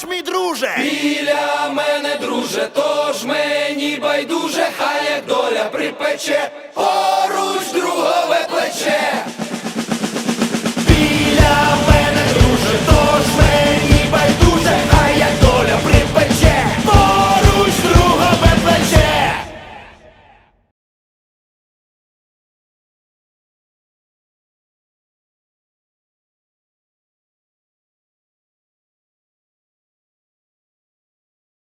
Тож, мій друже, біля мене, друже, тож мені байдуже, хай як доля припече.